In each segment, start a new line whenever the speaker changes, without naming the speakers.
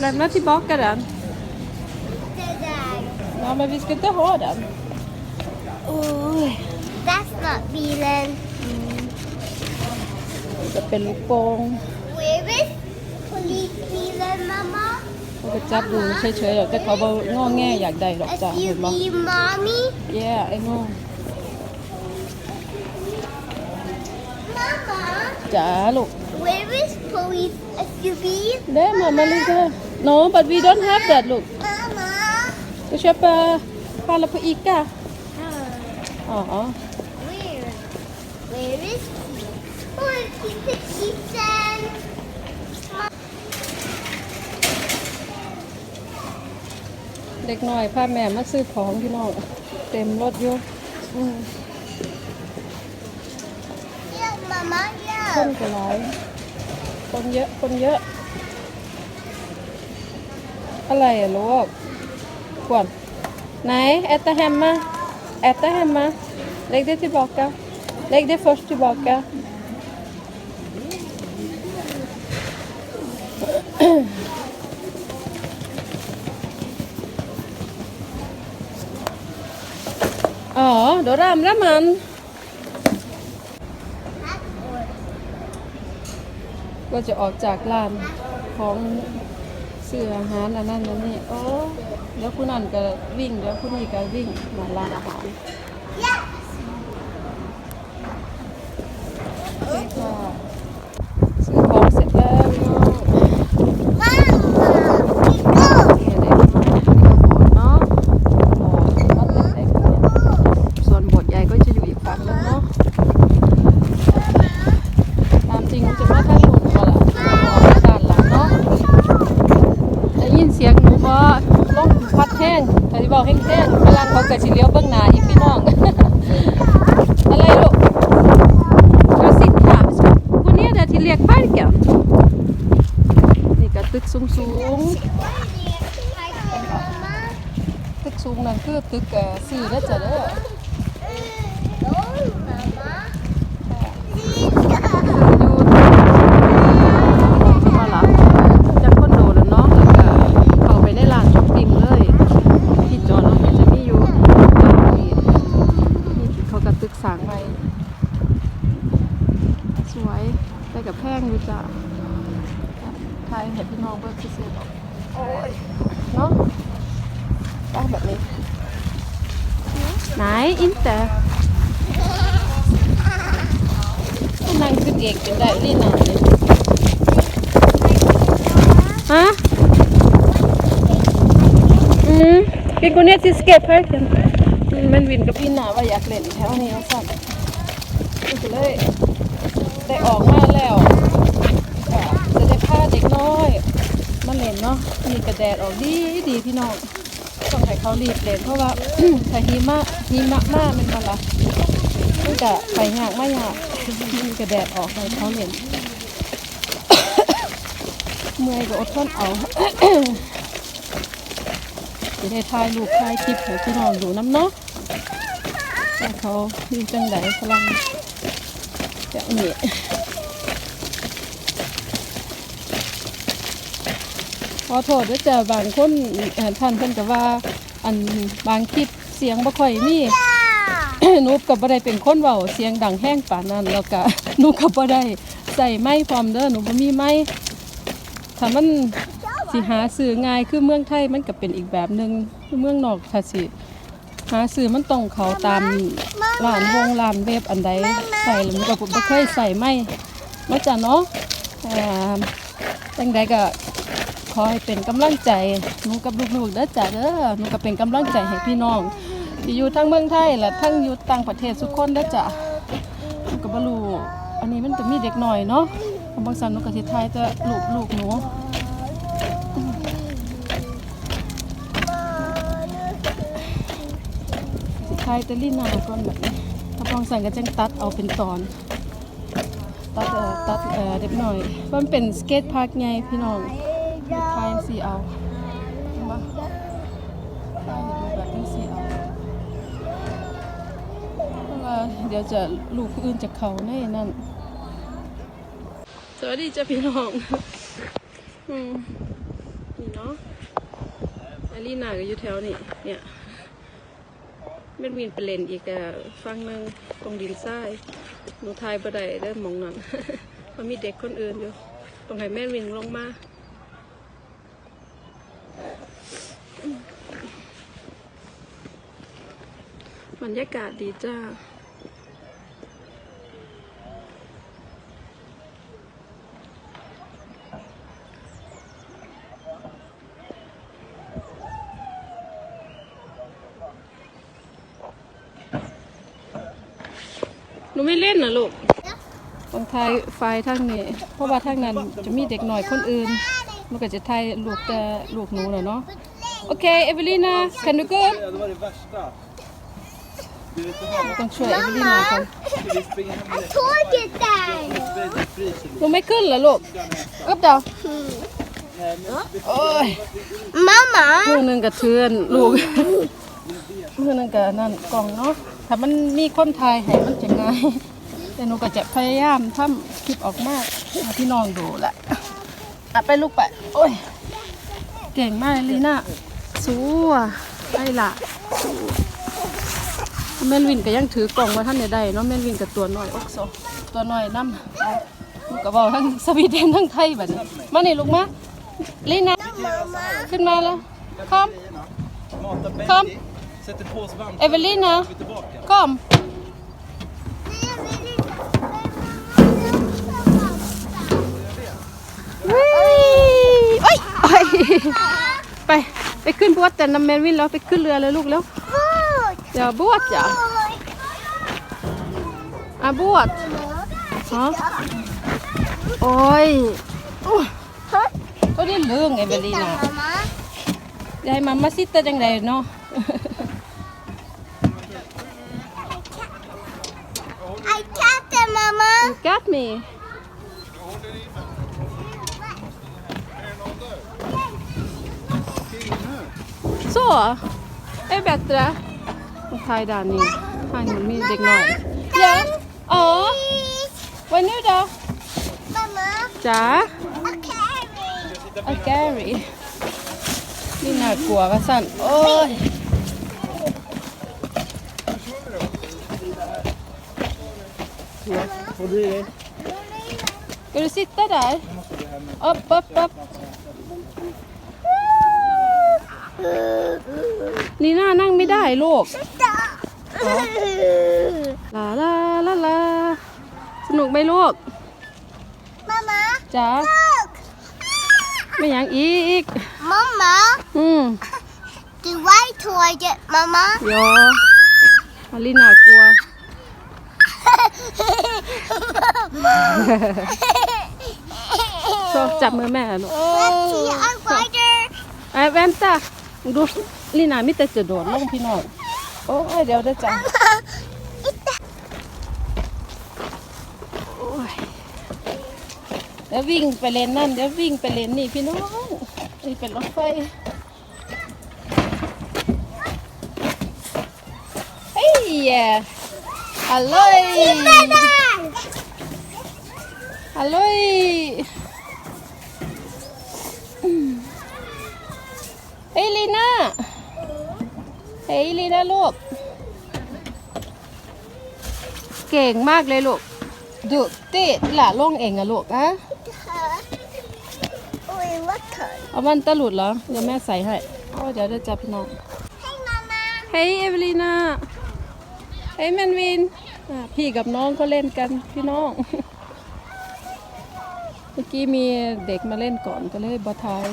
Lämna tillbaka den.
Det där.
Ja, men vi ska inte ha den. Oj.
That's not bilen.
จะเป็นลูกโป่ง
Where is police bilen, mamma?
เขาก็จับดูเฉยๆหรอกแต่เขาบอกงอแงอยากได้หรอกจ้ะเห็น
SUV
มั้
mommy?
แย่ไอ้งอ
Mama,
จ๋าลูก
where is police SUV?
เด้มามาลิซ่า no but we don't have that ลูก
Mama.
ก็ช่วยปลาปลาละพอีกอะอ๋อ
Where? Where is he? Oh, it's the kitchen.
เด็กน้อยพาแม่มาซื้อของพี่น้องเต็มรถอยู่อืม
Yeah, Mama,
คน
yeah.
ก็หลายคนเยอะคนเยอะ อะไรอะลูกกวนไหนแอตตาแฮมมาแอตตาแฮมมา lägg det tillbaka lägg det först tillbaka Ja, då ramlar man. ก็จะออกจากร้านของ เสื้ออาหารอันนั้นอันนี้โอ้แล้วคุณนั่นก็วิ่งแล้วคุณนี่ก็วิ่งมาร้านอาหาร
Yeah.
นี่ค่ะซื้อของเสร็จแล้วเนาะ
Mama, we go.
โอเคเด็กน้อยนี่ก็โบสถ์เนาะโบสถ์วัดเล็กๆเนี่ยส่วนโบสถ์ใหญ่ก็จะอยู่อีกฝั่งนึงเนาะตามจริงมันจะมาทางนู้นก็ล่ะออกด้านหลังเนาะ ได้ยินเสียงหนูบ่ลมพัดแห้งแต่ที่บอกแห้งๆพลังเขาเกิดสิเลี้ยวเบื้องหน้าอีกพี่น้อง อะไรลูกก็สิค่ะวันนี้เดี๋ยวที่เรียกบ้านแกนี่ก็ตึกสูงสูง
Mama.
ๆตึกสูงนั่นคือตึกสี่แล้วจ้ะเด้อ
Oh, Mama.
อยู่มาละจากคอนโดแล้วเนาะแล้วก็เข้าไปในร้านช้อปปิ้งเลย ที่จอดรถก็จะมีอยู่นี่นี่เขาก็ตึกสร้างไว้ สวยแต่กับแพงอยู่ จ้ะทายเห็นพี่น้องเบิร์ดซื้อๆดอกโอ้ยเนาะต้องแบบนี้ ไหนอินเตอร์นั่งขึ้นเอกเป็นได้ลีน่าเลยฮะอืมกินกูเนี่ยที่สเก็ตเพิ่มมันวินกับพี่หนาว่าอยากเล่นแถวนี้สั่นก็เลยได้ออกมาแล้วก็จะได้พาเด็กน้อย มาเล่นเนาะมีกระแดดออกดีดีพี่น้องต้องให้เขารีบเล่นเพราะว่า ถ้าหิมะหิมะมากมันมาละมันจะไปยากไม่ยากมีกระแดดออกให้เขาเล่นเมื่อยก็อดทนเอาจะได้ถ่ายรูปถ่ายคลิปให้พี่น้องดูน้ำเนาะว่เขามีจังไดพลังจะนี่ ขอโทษด้วยจ้ะบางคนท่านเพิ่นก็ว่า อันบางคลิปเสียงบ่ค่อยมีหนูก็บ่ได้เป็นคนเว้าเสียงดังแห้งปานนั้นแล้วก็หนูก็บ่ได้ใส่ไม้พร้อมเด้อหนูบ่มีไม้ถ้ามันสิหาซื้อง่ายคือเมืองไทยมันก็เป็นอีกแบบหนึงเมืองนอกถ้าสิหาซื้อมันต้องเขาตามร้านวงร้านเว็บอันใดใส่แล้วหนูก็บ่เคยใส่ไม้มาจ้ะเนาะอ่าจังใดก็ ขอให้เป็นกำลังใจหนูกับลูกๆเด้อจ้ะเด้อหนูก็เป็นกำลังใจให้พี่น้อง ที่อยู่ทั้งเมืองไทยและทั้งอยู่ต่างประเทศทุกคนเด้อจ้ะหนูก็บ่รู้อันนี้มันจะมีเด็กหน่อยเนาะบางสันหนูก็สิทายแต่ลูกลูกหนูสิทายแต่ลีนาก่อนแบบนี้ถ้าบางสันก็จังตัดเอาเป็นตอนตัดเออตัดเออเด็กหน่อยมันเป็นสเก็ตพาร์คไงพี่น้อง สีเอาเห็นปะทายให้ดูแบบนี้สีเอาเพราะว่าเดี๋ยวจะลูกผู้อื่นจะเขาในนั่นสวัสดีจ้าพี่น้องอืมนี่เนาะอรีนาก็อยู่แถวนี้เนี่ยแม่นวินไปเลนอีกแต่ฟังนึงตรงดินทรายหนูทายบ่ได้เด้มองนั้นมันมีเด็กคนอื่นอยู่ตรงให้แม่วินลงมา บรรยากาศดีจ้าหนูไม่เล่นนะลูกตรงไทยไฟทางนี้ เพราะว่าทางนั้นจะมีเด็กหน่อยคนอื่น มันก็จะไทยลูกแต่ลูกหนูน่ะเนาะโอเคเอเวลีนา can you go
Ja, det var det värsta. Du vet inte
ต้องช่วยเอเวลีนาก่อน
Ska vi springa hem
I
med
told you that.
dig? Frysen.
หนูไม่ขึ้นเหรอลูกอึบเดาว
Nej, men
โอ้ย
Mama.
มือหนึ่งกับเทือนลูก มือหนึ่งกับนั่นกล่องเนาะ ถ้ามันมีคนไทยให้มันจะง่าย แต่หนูก็จะพยายามทำคลิปออกมาให้พี่น้องดูแหละอะไปลูกไป โอ้ย เก่งมากเลยลีน่าสู้อะไอ้ล่ะสู้ แม่นวินก็ยังถือกล่องมาท่านใดๆเนาะแม่นวินกับตัวน้อยอกโซตัวน้อยน้ำลูกก็บอกทั้งสวีเดนทั้งไทยแบบนี้มานี่ลูกมาลีน่าขึ้นมาแล้วคอม
mata
Kom.
Benji. Sätter på svamp.
เอเวลีนา
Vi är tillbaka.
คอมวิ่งไป ไปขึ้นบวชแต่น้ำแมนวินแล้ว ไปขึ้นเรือเลยลูกแล้ว
Food.
เดี๋ยวบวชจ้ะอะบวชฮะโอ้ยอุ๊ยก็ได้เรื่อง เอเวลีนา
Mama.
ยายมามาซิตแต่จังไดเนาะ
I got it, Mama.
You got me. Så, är bättre. Och ta i den i. Han är med dig nu. Ja. Ja. Vad nu då?
Mama.
Ja.
A carrot.
เอาแกรี่นี่น่ากลัวว่าสั่นโอ้ย
Håll i dig.
Ska du sitta där? Upp, upp, upp. Lina นั่งไม่ได้ลูก ลาลาลาลาสนุกไหมลูก
Mama.
จ๋า
Look.
ไม่ยังอีก
Mama.
อืม
Do I toy it, Mama?
ยออาลิน่ากลัวชอบจับมือแม่ลูก
Let's see a spider.
ไอ้แวนตาดูลีน่ามิแต่จะโดดลงพี่น้อง โอ้ยเดี๋ยวได้จ้ะเดี๋ยววิ่งไปเลนนั่นเดี๋ยววิ่งไปเลนนี่พี่น้องนี่เป็นรถไฟเฮ้ยฮัลโหล
Spider.
ฮัลโหลเฮ้ยลีน่า เฮ้ยลีน่าลูก เก่งมากเลยลูกดุติหล่ะลงเองอะลูกอะ
Wait, what color?
เอามันตะหลุดเหรอ เดี๋ยวแม่ใส่ให้โอ้เดี๋ยวได้จับพี่น้อง
Hey, Mama.
เฮ้ยเอเวลีนาเฮ้ยแมนวินอะพี่กับน้องเขาเล่นกันพี่น้อง เมื่อกี้มีเด็กมาเล่นก่อนก็เลยบอทาย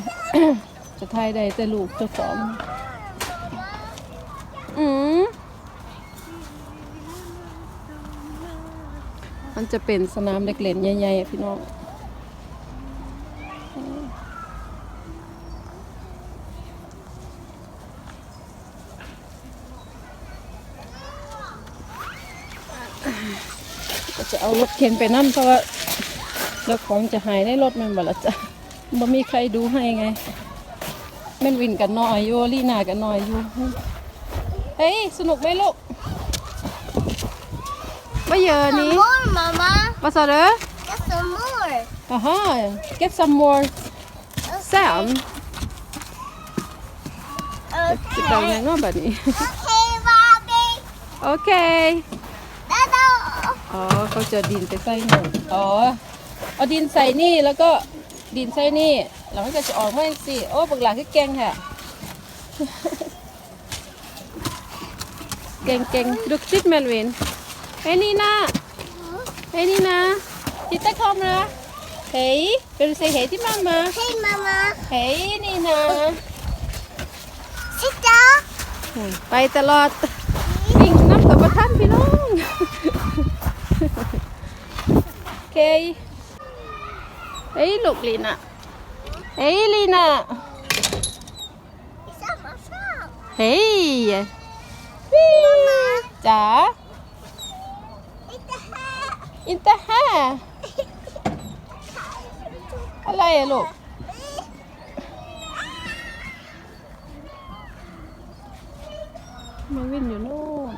จะทายได้แต่ลูกเจ้าของ อืมมันจะเป็นสนามเด็กเล่นใหญ่ๆพี่น้องก็จะเอารถเข็นไปนั่นเพราะว่าเดี๋ยวของจะหายในรถมันบ่ละจ้ะบ่มีใครดูให้ไงแม่นวินกันน้อยอยู่ลีน่ากันน้อยอยู่ เฮ้ย สนุกไหมลูกไม่เยอะนี้
More, Mama.
มาสอเด้อ
Get some more.
อ่าฮะ get some more sand จะเดาไงเนาะแบบนี้
Okay, Bobby.
โอเค
Dada.
อ๋อเขาจะดินไปใส่หนึ่งอ๋อ เอาดินใส่นี่แล้วก็ดินใส่นี่ แล้วมันก็จะออกมาสิ โอ้ปกหลาคือเก่งค่ะ เก่งเก่งดูคลิปแมนวินเฮ้ยนี่นะเฮ้ยนี่นะจิตตะคอมนะเฮ้ยเป็นเซเฮ้ยที่มามา
Hey, Mama.
เฮ้ยนี่นะ
Sit down.
โอ้ยไปตลอดวิ่งน้ำกับประทันพี่น้องโอเคเฮ้ยลูกลีน่ะเฮ้ยลีน่ะ
It's on my phone.
เฮ้ย
Mama.
จ๋า
It's the hat.
อินเตอร์ฮาอะไรอะลูกมาวินอยู่นู่น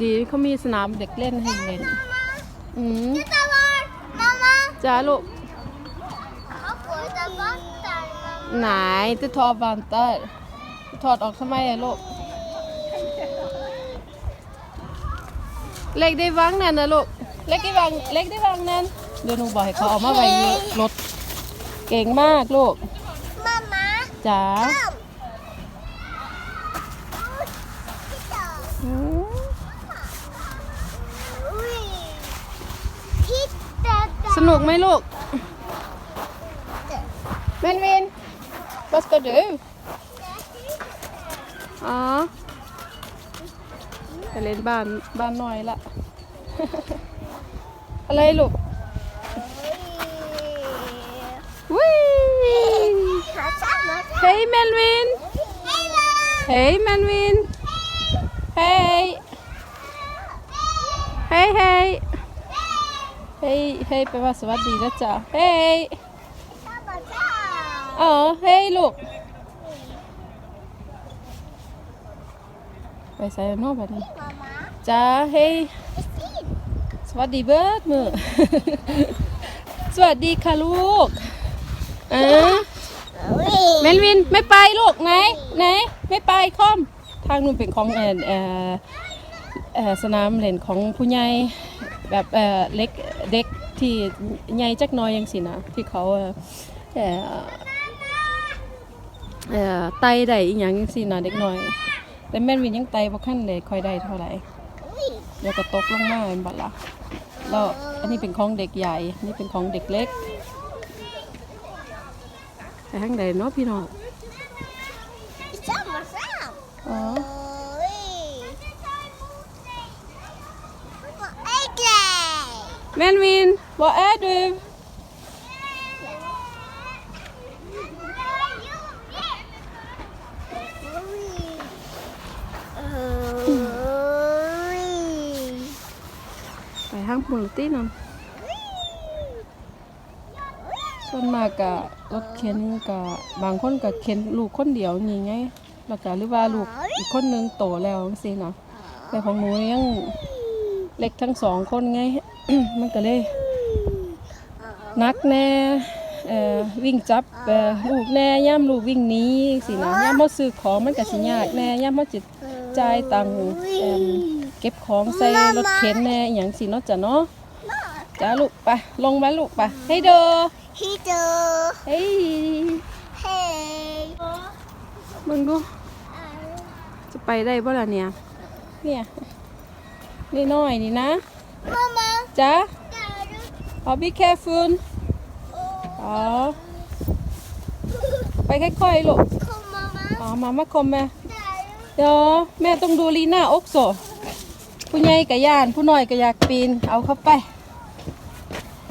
ดีเขามีสนามเด็กเล่นให้เล่น อืม
It's the Lord. Mama.
จ้าลูก
I'll put the button, Mama.
ไหนจะถอดบานเตอร์ถอดออกทำไมอะลูก เล็กได้วางนั่นนะลูก เล็กได้วางเล็กได้วางนั่นเดี๋ยวหนูบอกให้เขาเอามาไว้ในรถ เก่งมากลูก
Mama.
จ๋า
Come.
อืม
Hit the
ส นุกไหมลูกเวนวินบัสก็ดูอ๋อไปเล่นบ้านบ้านน้อยละ อะไรลูกวิเฮ้ยแมนวิน เฮ้ยแมนวิน เฮ้ย เฮ้ยเฮ้ย เฮ้ยเฮ้ยแปว่าสวัสดีนะจ๊ะเฮ้ยอ๋อเฮ้ยลูก ไปใส่นอกแบบนี้จ้าเฮ้ยสวัสดีเบิร์ดมือสวัสดีค่ะลูกอ่าเมลวินไม่ไปลูกไหนไหนไม่ไปคอมทางนู้นเป็นของเออเออเออสนามเล่นของผู้ใหญ่ แบบเออเล็กเด็กที่ใหญ่จักน้อยยังสินะที่เขาเออเอเออไตได้อีหยังจังสินะเด็กน้อย แต่แม่นวินยังไตบ่ขั้นเลยคอยได้เท่าไหร่เดี๋ยวก็ตกลงมาเป็นบัดละแล้วอันนี้เป็นของเด็กใหญ่นนี่เป็นของเด็กเล็กไปทางใดเนาะพี่น้อง อ๋อ แมนวินบอกแอดดูไปห้างมูลตี้นำส่วนมากกะรถเข็นกะบางคนกะเข็นลูกคนเดียวนี่ไงแล้วก็หรือว่าลูกอีกคนนึงโตแล้วสินะแต่ของหนูยัง เล็กทั้งสองคนไง มันก็เลยนักแน่เอ่อวิ่งจับเอ่อลูกแน่ย่ำลูกวิ่งหนี้สินะย่ำมาซื้อของมันก็สิยากแน่ย่ำมาจิตจ่ายตังค์เอิ่มเก็บของใส่รถเข็นแน่อหย่างสิเนาะจ้ะเนาะจ้าลูกไปลงมาลูกไปให้เด้อ
He do.
เฮ้ย
Hey.
มึงดูจะไปได้บ่ล่ะเนี่ยเนี่ย นี่น้อยนี่นะ
Mama.
จ้า
Daddy.
ขอ be careful
Oh.
อ๋อ ไปค่อยๆลูก
Come, Mama.
อ๋อมามาคมแม่
Daddy.
เดี๋ยวแม่ต้องดูลีน่าอกโซผู้ใหญ่กับย่าน ผู้น้อยก็อยากปีน เอาเข้าไป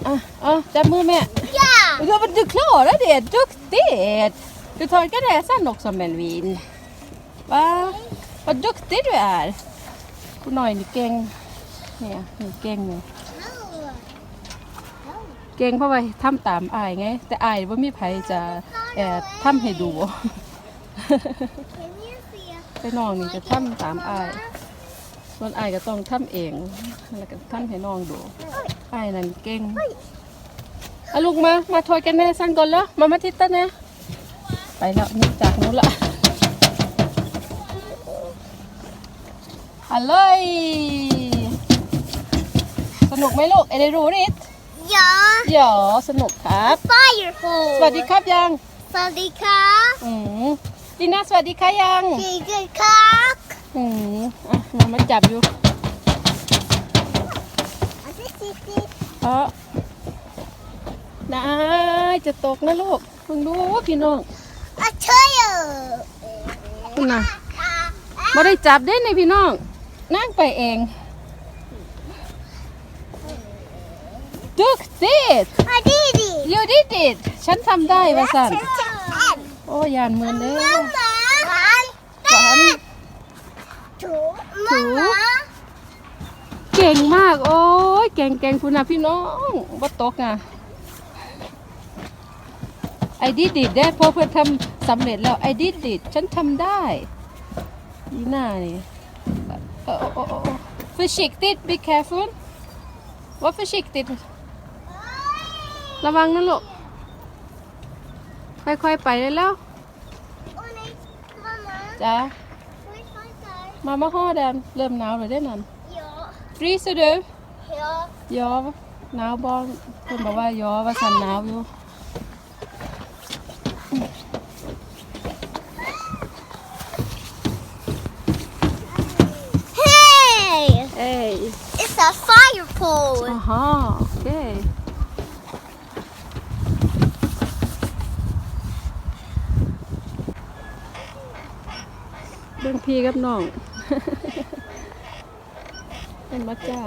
อะเอาจับมือแม่
Ja.
Ja, men du klarar det, duktigt! Du torkar näsan också Melvin. Va? Vad duktig du är! ผู้น้อยนี่เก่งเนี่ยนี่เก่งเนี่ยเก่งเพราะว่าทำตามอายไง แต่อายว่ามีไผจะแอบทำให้ดู
Can you see?
ไปน้องนี่จะทำตามอาย
Mama.
ส่วนอายก็ต้องทำเองแล้วก็ทำให้น้องดูอายนั่นเก่งเอาลูกมา มาถอยกันแน่สั่นก่อนแล้วมามาทิตตะแน่ไปแล้วนี่จากนู้นละ ฮัลโหลยสนุกไหมลูกเอเดรูริส
Ja,
เดี๋ยวสนุกครับ
firefall.
สวัสดีครับยัง
สวัสดีครับ
อืมดีน่าสวัสดีค่ะยัง
สวัสดีครับ
อืมอะมามาจับอยู่
อาทิตย์ที่
เพราะนายจะตกนะลูกมึงดูพี่น้อง
อาเชย
คุณน่ะไม่ได้จับได้ในพี่น้อง นั่งไปเอง Look this
อาดีดี
you did it ฉันทำได้วะสัน
ฉันจะแอน
โอ้ยานมือเด้อ
มามาขัน
ฝัน
ถูมามา
เก่งมาก โอ้ยเก่งเก่งคุณนะพี่น้องว่าตกอะไอดิดิดได้พอเพื่อนทำสำเร็จแล้วไอดิดิดฉันทำได้ยีหน้านี่ เออโอ้โอ้ försiktigt be careful ว่า försiktigt ระวังนะลูก ค่อยๆไปเลยแล้ว
โอ้ยมามา
จ้า
ไม่ค่อยใจ
มามาห่อแดนเริ่มหนาวเลยได้อนั่น
เยอะ
ฟรีสุดเด้อ
เยอะ
ยอหนาวบอเพิ่นบอกว่ายอว่าสันหนาวอยู่
เฮ้ย
เอ้ย
it's a fire pole
อ๋อฮะโอเคเบิ่งพี่กับน้อง เป็นมาจ้า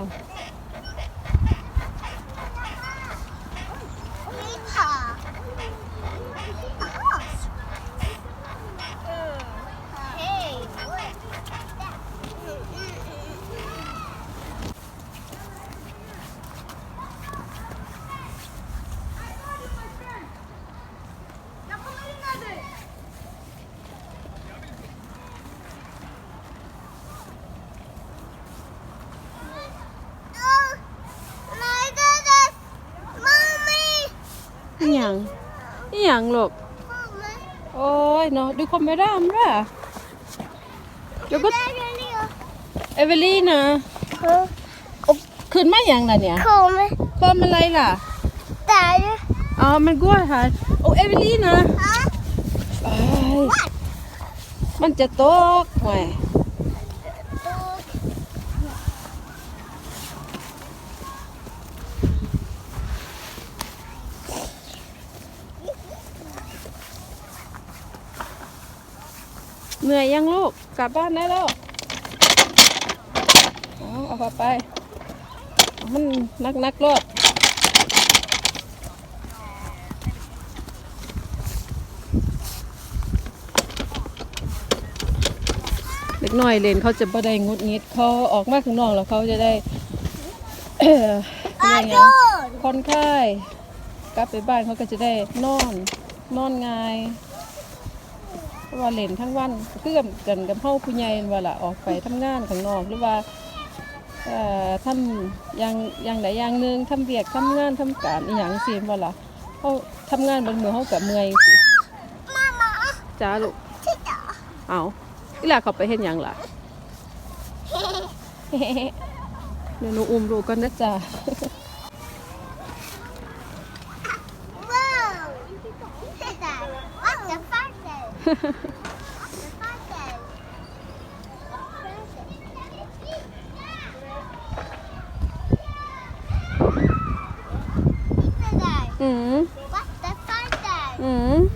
นี่ค่ะเฮ้ย Nej, det är Mommy!
อี หยังอีหยังลูก
Mommy!
โอ้ยเนาะดูคอมเมร่ามด้วยเดี๋ยวก็
Där är det.
เอเวลีนะขึ้นมาอย่างล่ะเนี่ย
Kom
เพิ่มอะไรล่ะ
där.
อ๋อมันกล้วยค่ะโอ้เอเวลีนะ
Ja.
เอ้ยมันจะตกแหวเหนื่อยยังลู กกลับบ้านได้แล้วเอาเอาพาไปเอามันนักนักๆรถเล็กน้อยเล่นเขาจะบ่ได้งุดงิดเขาออกมาข้างนอกแล้วเขาจะได้เอ่อเรียกไง
Adon!
ผ่อนคลายกลับไปบ้านเขาก็จะได้นอน นอนง่ายเพราะ ว่าเล่นทั้งวันเพื่อกันกับเฮาผู้ใหญ่นั่นว่าล่ะออกไปทำงานข้างนอกหรือว่าเอ่อทำอย่างอย่างใดอย่างหนึ่งทำเวียกทำงานทำการอีหยังสิว่าล่ะเขาทำงานบนมือเขากับเมื่อยสิ
Mamma!
จ้าลูก
Titta!
เอาอีหล่ะเขาไปเห็นยังล่ะเดี๋ยวหนูอุ้มลูกกันนะจ๊ะ
Wow! Titta! What the fuck is What the fuck is Titta där!
อืม
What the fuck is
อืม
Titta där! What the fuck is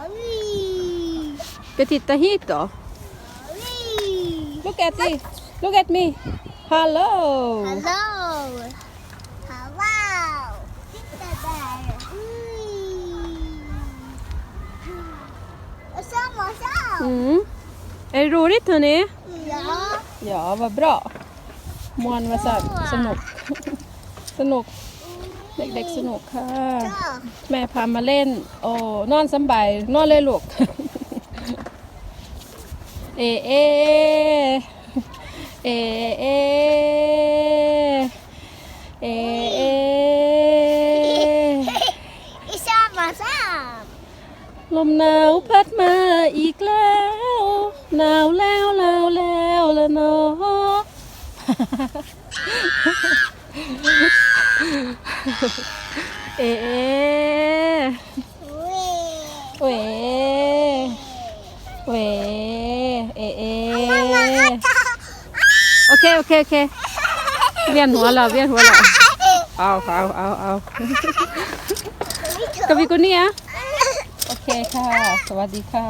Oj!
Petita hit då.
Oj!
Look at me. Look at me. Hello.
Hello! Hello! Titta där! Och samma sak!
Mm. Är det roligt hörni?
Ja!
Ja, vad bra. Mån var så här, สนุก สนุก เด็กๆสนุกค่ะ
ชอบ
แม่พามาเล่น โอ้ นอนสำบาย นอนเลยลูก เอเอ เอเอเอเอ
อีชอบมาชอบ
ลมหนาว เคโอเคโอเคเวียนหัวแล้วเวียนหัวแล้วเอาเอาเอาเอากบวิกุนี่อะโอเคค่ะ สวัสดีค่ะ